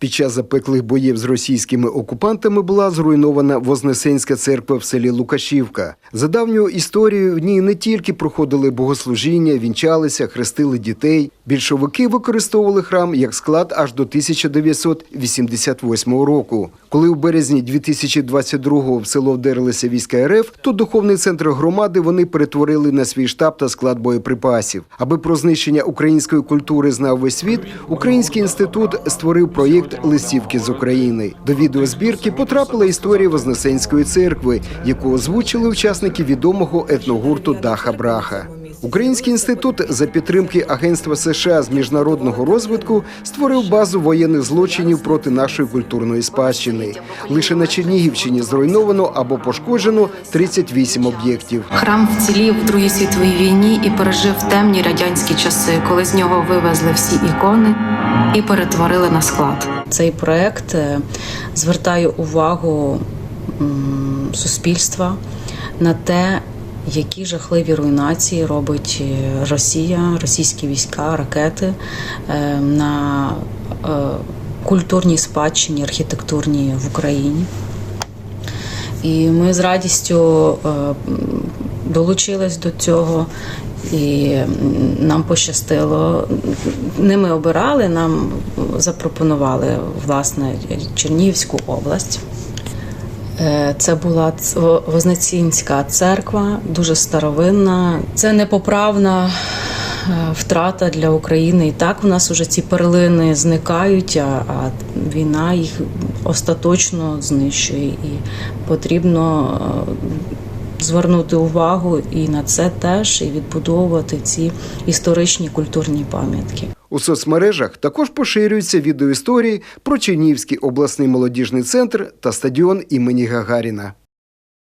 Під час запеклих боїв з російськими окупантами була зруйнована Вознесенська церква в селі Лукашівка. За давньою історією в ній не тільки проходили богослужіння, вінчалися, хрестили дітей. Більшовики використовували храм як склад аж до 1988 року. Коли у березні 2022-го в село вдерлися війська РФ, то духовний центр громади вони перетворили на свій штаб та склад боєприпасів. Аби про знищення української культури знав весь світ, Український інститут створив проєкт Листівки з України. До відеозбірки потрапила історія Вознесенської церкви, яку озвучили учасники відомого етногурту Даха Браха. Український інститут за підтримки Агентства США з міжнародного розвитку створив базу воєнних злочинів проти нашої культурної спадщини. Лише на Чернігівщині зруйновано або пошкоджено 38 об'єктів. Храм вцілів в Другій світовій війні і пережив темні радянські часи, коли з нього вивезли всі ікони і перетворили на склад. Цей проект е, звертає увагу суспільства на те, які жахливі руйнації робить е, Росія, російські війська, ракети е, на е, культурній спадщині, архітектурній в Україні. І ми з радістю долучились до цього, і нам пощастило. Не ми обирали, нам запропонували власне Чернігівську область. Е, Це була Вознесінська церква, дуже старовинна. Це непоправна е, втрата для України. І так у нас вже ці перлини зникають, а, а війна їх остаточно знищує. І потрібно е, звернути увагу і на це теж, і відбудовувати ці історичні культурні пам'ятки. У соцмережах також поширюються відеоісторії про Чинівський обласний молодіжний центр та стадіон імені Гагаріна.